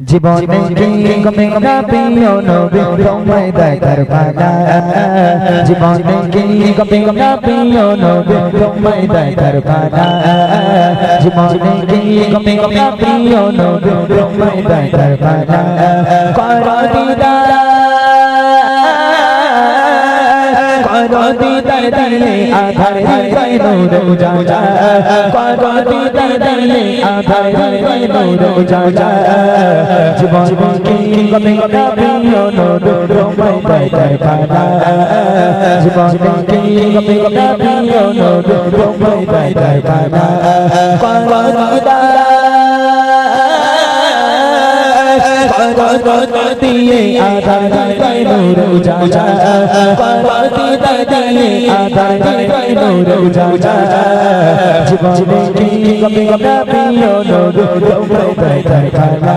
জীবনে কি কমে না পিও নবী তোমায় দেখার পালা জীবনে কি কমে না পিও নবী তোমায় দেখার পালা জীবনে কি কমে না পিও নবী তোমায় দেখার পালা করো দিদার করো দিদার দিলে আধার হৃদয় নূর উজালা করো দিদার দিলে আধার হৃদয় নূর উজালা জীবন কি কবে কবে প্রিয় নূর তোমায় দেখার পালা জীবন কি দিয়ে আধার গায় উজালা। পার্বতী দিয়ে আধার গায় খানা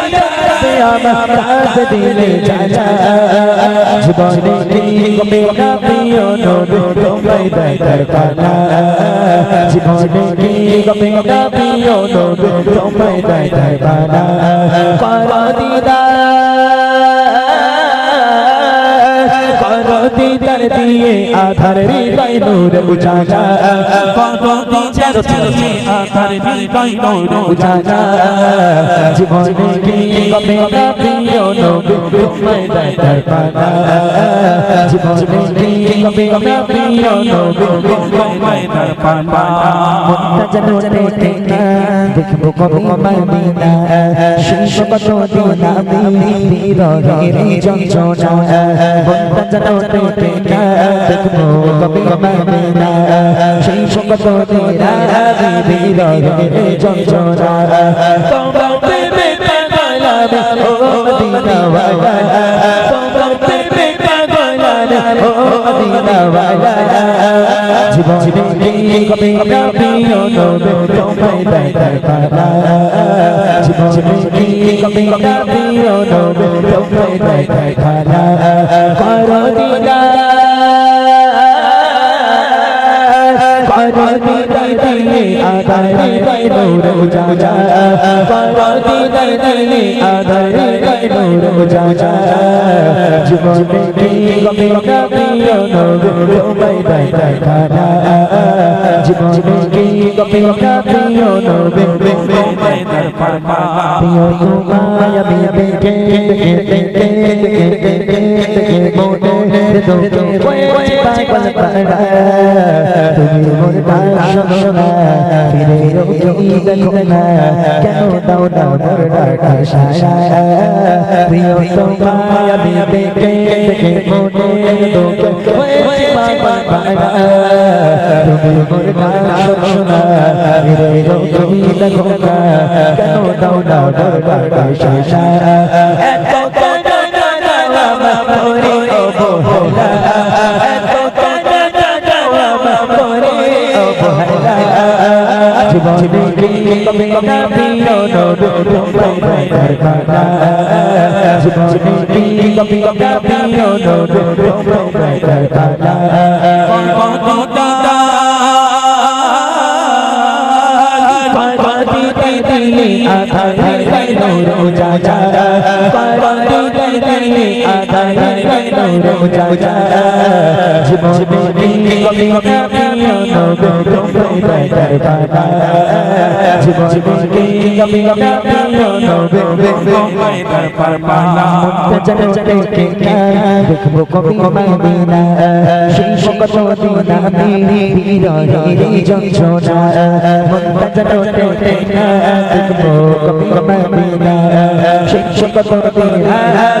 আমার কাজ দিলে চাচা জীবনে কি কবে না প্রিয় নবী তোমায় দেখার পালা জীবনে কি কবে না প্রিয় নবী তোমায় দেখার পালা করো দিদার, করো দিদার দিয়ে আধার হৃদয় নূর উজালা পার্বতী চরচে আধার হৃদয় নূর উজালা জীবনে কি কবে না প্রিয় নবী তোমায় দেখার পালা জীবনে কি কবে না প্রিয় নবী তোমায় পালা মনটা যেন টেকে না দেখব কবে মদিনা। শিল্প কত দিন আমি বিরহের যন্ত্রণা মনটা যেন টেকে না দেখব কবে মদিনা শিল্প কত দিন আমি বিরহের যন্ত্রণা তোমার প্রেমে পাগলাম ও মদিনা ওয়ালা তোমার প্রেমে পাগলাম ও মদিনা ওয়ালা জীবনে কবে না প্রিয় নবী তোমায় দেখার পালা জীবনে কবে না প্রিয় নবী তোমায় দেখার পালা করো দিদার আধার নূর উজালা করো দিদার দিয়ে আধার হৃদয় নূর জীবনে কি কবে না প্রিয় নবী তোমায় দেখার পালা জীবনে কি কবে না প্রিয় নবী তোমায় দরবার পালা প্রিয় তোমায় আমি দেখে দেখে দেখে দেখে দেখে মনে দুঃখে হয়েছে পাগল পাড়া। তুমি মোর রোগী দেখো না কেন দাও মনে জীবনে কবে না প্রিয় নবী তোমায় পালা জীবনে কবে না প্রিয় নবী তোমায় পালা পার্বতী আধার হৃদয় নূর উজালা পার্বতী দেখব কবে মদিনা সেই কত দিন আমি বিরহের যন্ত্রণা না দেখব কবে মদিনা সেই কত দিন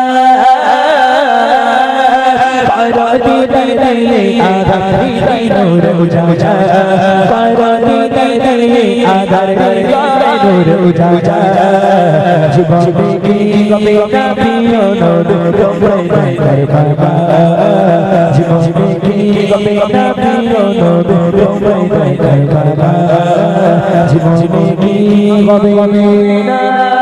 তোমায় পাই দরবারা করো দিদা করো দিদা আধার হৃদয় নূর উজাজা করো দিদা আধার হৃদয় নূর উজাজা জীবনে কি কবিতা প্রিয় নবী তোমায় পাই দরবারা জীবনে কি কবিতা প্রিয় নবী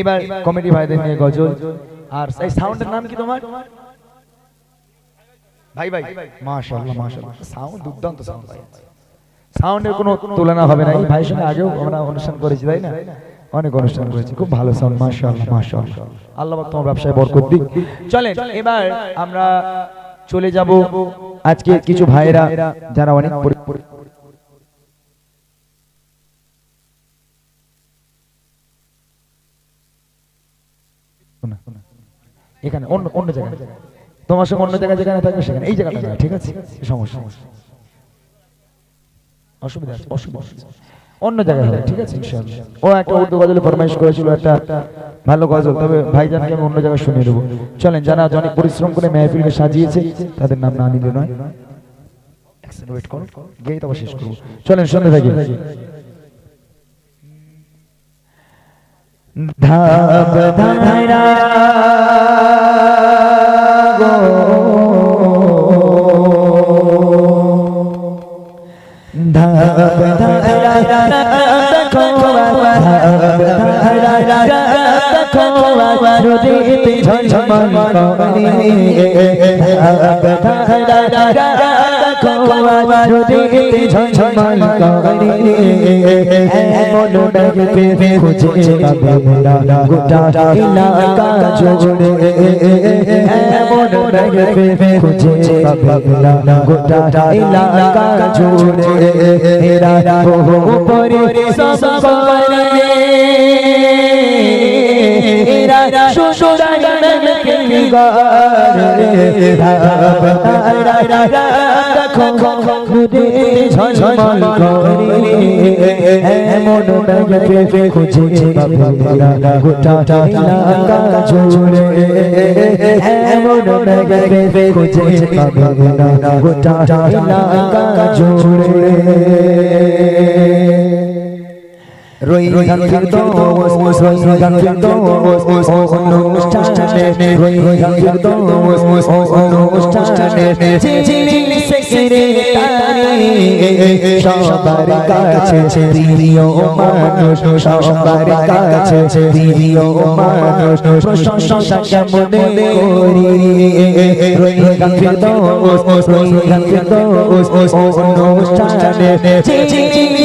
এবার কমেডি ভাইদের নিয়ে গজল। আর এই সাউন্ডের নাম কি তোমার? ভাই ভাই মাশাআল্লাহ মাশাআল্লাহ সাউন্ড দুর্দান্ত সাউন্ড ভাই। সাউন্ডের কোনো তুলনা হবে না। এই ভাইয়ের সঙ্গে আগেও আমরা অনুষ্ঠান করেছি তাই না? অনেক অনুষ্ঠান করেছি। খুব ভালো সাউন্ড মাশাআল্লাহ মাশাআল্লাহ আল্লাহ পাক তোমার ব্যবসায় বরকত দিক। চলেন এবার আমরা চলে যাব আজকে কিছু ভাইয়েরা যারা অনেক পরি- পরি- শোনা, শোনা। এখানে, অন্য অন্য জায়গায়। তোমার সঙ্গে অন্য জায়গায় যেখানে থাকবে সেখানে। এই জায়গাটা ঠিক আছে? সমস্যা অসুবিধা অসুবিধা অন্য জায়গায় ঠিক আছে ও একটা উর্দু গজলে ফরমাইশ করেছিল, একটা ভালো গজল। তবে ভাইজানকে আমি অন্য জায়গায় শুনিয়ে দেবো। চলেন, যারা অনেক পরিশ্রম করে মেহফিলকে সাজিয়েছে, তাদের নাম না নিলে নয়। ওয়েট করো। গেই তবে শেষ করব। চলেন সন্ধ্যে থাকি। ধাপ ধারা ধাপ ধারা দেখো ধাপ ধারা দেখো নদীতে ঝলঝল করে ধাপ ধারা দেখো ঝলঝল করে এমন ডাকবে খুঁজে পাবে না গোটা এলাকা জুড়ে এমন ডাকবে খুঁজে পাবে না গোটা এলাকা জুড়ে এরা বহু সব করে এরা শ্বশুরাই এমন খুঁজে গোটা এলাকা এমন খুঁজে গোটা এলাকা জুড়ে রই গান কীর্তন রই গান কীর্তন অনুষ্ঠানে রই গান অনুষ্ঠানে চিনি সেক্রেটারি সবার কাছে প্রিয় মানুষ সবার কাছে প্রিয় মানুষ প্রশংসা কেমন করি রই গান কীর্তন রই অনুষ্ঠানে চিনি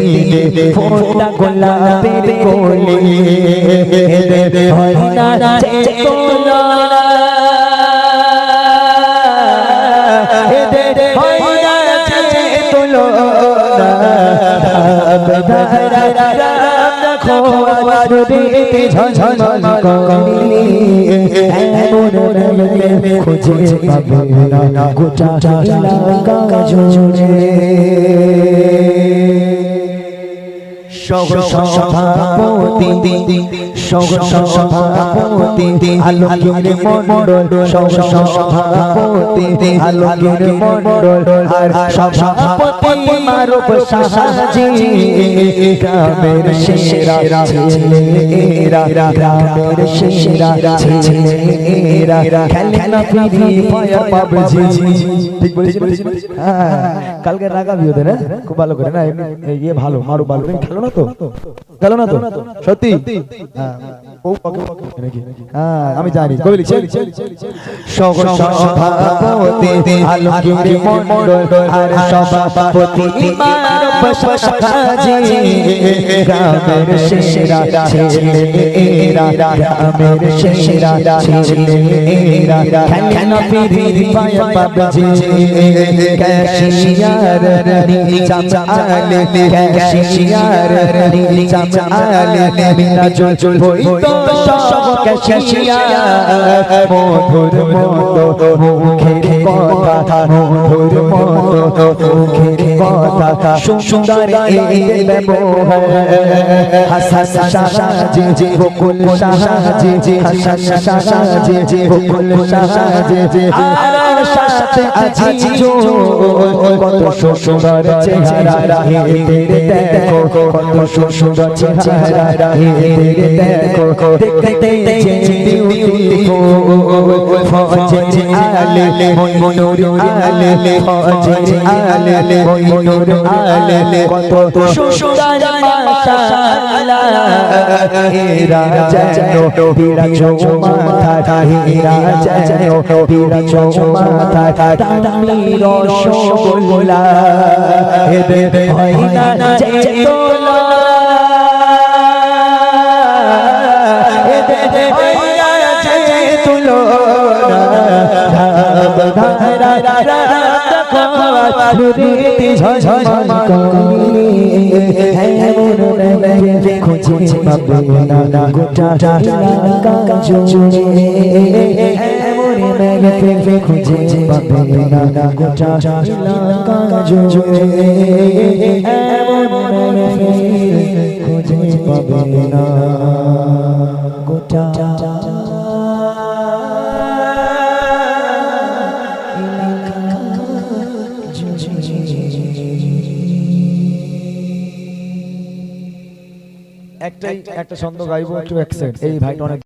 ফোটা গোলাপের কোলে হয় চেতনা হয় খুঁজে পাবে না গোটা এলাকা জুড়ে সভাপতি সভাপতি আলোকের মন্ডল সভাপতি আলোকের মন্ডল আর সভাপতি গ্রামের ছেলেরা গ্রামের ছেলেরা পাবজি ঠিক বলেছি? হ্যাঁ কালকে রাগাবি ওদের হ্যাঁ? খুব ভালো করে না এমনি ইয়ে ভালো মারু ভালো খেলো না তো খেলো না তো সত্যি হ্যাঁ হ্যাঁ আমি জানি কবে সভাপতি আলোকিত মন্ডল আর সভাপতি মানব সাজি গ্রামের সেরা ছেলেরা গ্রামের সেরা ছেলেরা কেন পিরি পায় বাবজি ক্যাশিয়ার নিজাম আলে ক্যাশিয়ার নিজাম আলে বিনা জল জল হই সব ক্যাশিয়ার মধুর মধুর কথা সুন্দর এই ব্যবহার হাসান সাজে যে বকুল সাজে হাসান সাজে যে বকুল সাজে আর আজি জো কত সুন্দর চেহারা হেতে দেখো কত সুন্দর চেহারা হেতে দেখো দেখতে যে বিউটিফুল ফজে আলে মনোর আলে ফজে আলে মনোর আলে কত সুন্দর মাশাআল্লাহ যেন বিরাজ মাথা যেন বিরাজ মাথা টানি রসগোল্লা হেদে হয় না চেতনা হেদে হয় না চেতনা ধারা নুরিতি ঝঝঝ করি এমন খুঁজে পাবে না গোটা এলাকা নবে খুঁজে পাবে না গোটা এলাকা জুড়ে এমন নবে খুঁজে পাবে না গোটা একটাই একটা ছন্দ গাইবো, একটু অ্যাকসেন্ট এই ভাইটা অনেক